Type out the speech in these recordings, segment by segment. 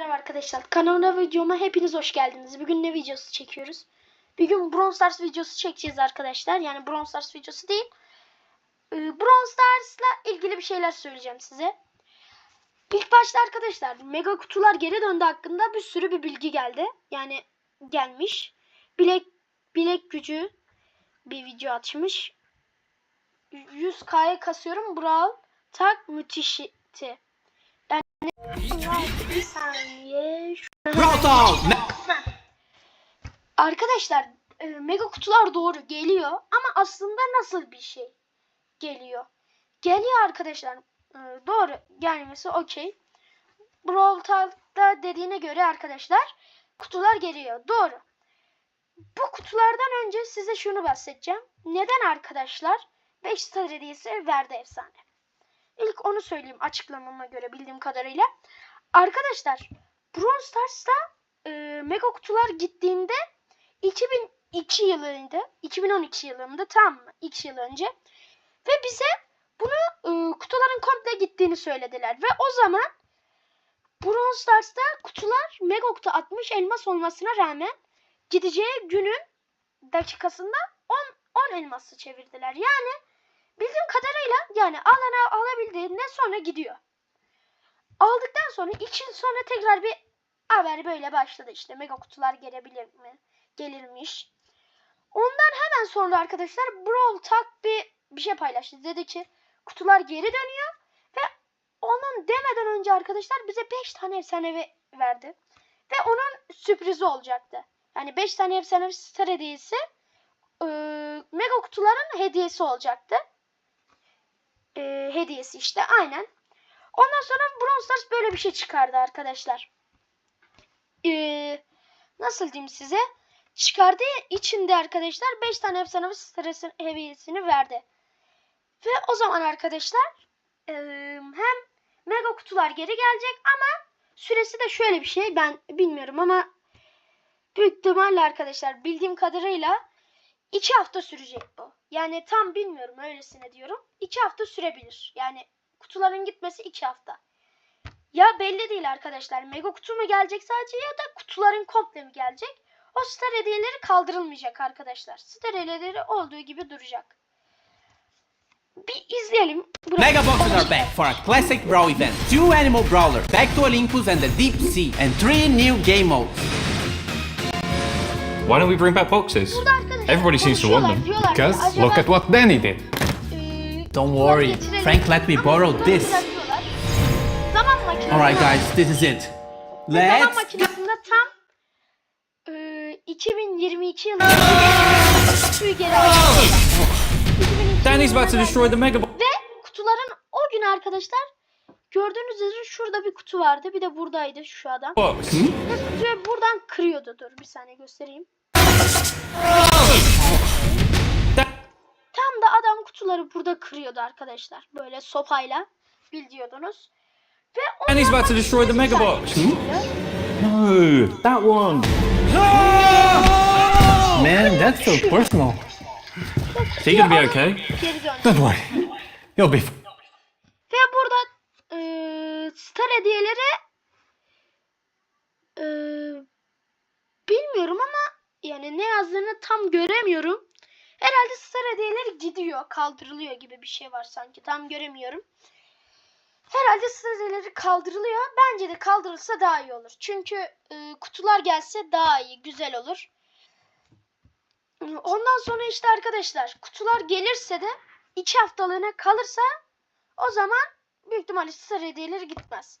merhaba arkadaşlar. Kanalıma videoma hepiniz hoş geldiniz. Bugün ne videosu çekiyoruz? Bir gün Brawl Stars videosu çekeceğiz arkadaşlar. Yani Brawl Stars videosu değil. Ee, Brawl Stars'la ilgili bir şeyler söyleyeceğim size. İlk başta arkadaşlar mega kutular geri döndü hakkında bir sürü bir bilgi geldi. Yani gelmiş. Bilek bilek gücü bir video atmış. 100k'ya kasıyorum. Brawl tak müthişti. Bir saniye. Talk! Arkadaşlar e, mega kutular doğru geliyor ama aslında nasıl bir şey geliyor? Geliyor arkadaşlar. E, doğru gelmesi okey. Brawl Talk'ta dediğine göre arkadaşlar kutular geliyor. Doğru. Bu kutulardan önce size şunu bahsedeceğim. Neden arkadaşlar 5 star hediyesi verdi efsane? İlk onu söyleyeyim açıklamama göre bildiğim kadarıyla. Arkadaşlar Brawl Stars'ta e, mega kutular gittiğinde 2002 yılıydı. 2012 yılında tam mı? 2 yıl önce. Ve bize bunu e, kutuların komple gittiğini söylediler. Ve o zaman Brawl Stars'ta kutular mega kutu 60 elmas olmasına rağmen gideceği günün dakikasında 10, 10 elması çevirdiler. Yani bildiğim kadarıyla yani alana alabildiğinde sonra gidiyor. Aldıktan sonra 2 yıl sonra tekrar bir haber böyle başladı işte mega kutular gelebilir mi? Gelirmiş. Ondan hemen sonra arkadaşlar Brawl Talk bir bir şey paylaştı. Dedi ki kutular geri dönüyor ve onun demeden önce arkadaşlar bize 5 tane efsanevi verdi. Ve onun sürprizi olacaktı. Yani 5 tane efsanevi star hediyesi e, mega kutuların hediyesi olacaktı. E, hediyesi işte aynen. Ondan sonra Brawl Stars böyle bir şey çıkardı arkadaşlar. Ee, nasıl diyeyim size? Çıkardığı içinde arkadaşlar 5 tane efsanevi stres hediyesini verdi. Ve o zaman arkadaşlar ee, hem mega kutular geri gelecek ama süresi de şöyle bir şey ben bilmiyorum ama büyük ihtimalle arkadaşlar bildiğim kadarıyla 2 hafta sürecek bu. Yani tam bilmiyorum öylesine diyorum. 2 hafta sürebilir. Yani kutuların gitmesi 2 hafta. Ya belli değil arkadaşlar. Mega kutu mu gelecek sadece ya da kutuların komple mi gelecek? O star hediyeleri kaldırılmayacak arkadaşlar. Star hediyeleri olduğu gibi duracak. Bir izleyelim. Burası- Mega boxes are back for a classic Brawl event. Two Animal Brawler, back to Olympus and the Deep Sea, and three new game modes. Why don't we bring back boxes? Burada arkadaşlar Everybody seems to want them. Because look at what Danny did. e, Don't worry. Frank let me borrow this. düzeltiyorlar. Zaman makinesi. Alright guys, this is it. Zaman Let's makinesinde tam e, 2022 yılında kutuyu geri alıyorlar. 2022 Danny's about to yılında destroy the mega box. Ve kutuların o gün arkadaşlar gördüğünüz üzere şurada bir kutu vardı. Bir de buradaydı şu adam. Ve kutuyu buradan kırıyordu. Dur bir saniye göstereyim. Tam da adam kutuları burada kırıyordu arkadaşlar. Böyle sopayla biliyordunuz. Ve Danny's about to destroy the mega box. No, that one. Man, that's so personal. Is he gonna be okay? Don't worry. You'll be fine. Ve burada eee, star hediyeleri eee, bilmiyorum ama yani ne yazdığını tam göremiyorum. Herhalde star hediyeleri gidiyor, kaldırılıyor gibi bir şey var sanki. Tam göremiyorum. Herhalde star hediyeleri kaldırılıyor. Bence de kaldırılsa daha iyi olur. Çünkü eee, kutular gelse daha iyi, güzel olur. Ondan sonra işte arkadaşlar kutular gelirse de iki haftalığına kalırsa o zaman büyük ihtimalle star hediyeleri gitmez.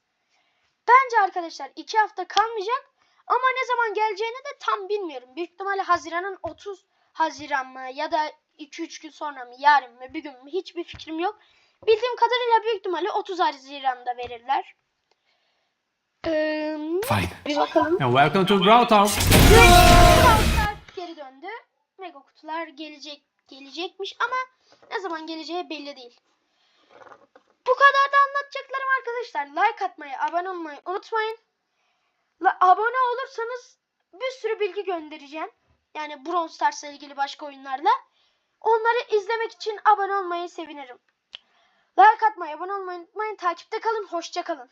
Bence arkadaşlar 2 hafta kalmayacak ama ne zaman geleceğini de tam bilmiyorum. Büyük ihtimalle Haziran'ın 30 Haziran mı ya da 2-3 gün sonra mı yarın mı bir gün mü hiçbir fikrim yok. Bildiğim kadarıyla büyük ihtimalle 30 Haziran'da verirler. Ee, Fine. bir bakalım. and welcome to Brawl. Brawl geri döndü. Mega kutular gelecek gelecekmiş ama ne zaman geleceği belli değil. Bu kadar da anlatacaklarım arkadaşlar. Like atmayı, abone olmayı unutmayın. La, abone olursanız bir sürü bilgi göndereceğim. Yani Brawl Stars'la ilgili başka oyunlarla. Onları izlemek için abone olmayı sevinirim. Like atmayı, abone olmayı unutmayın. Takipte kalın, hoşça kalın.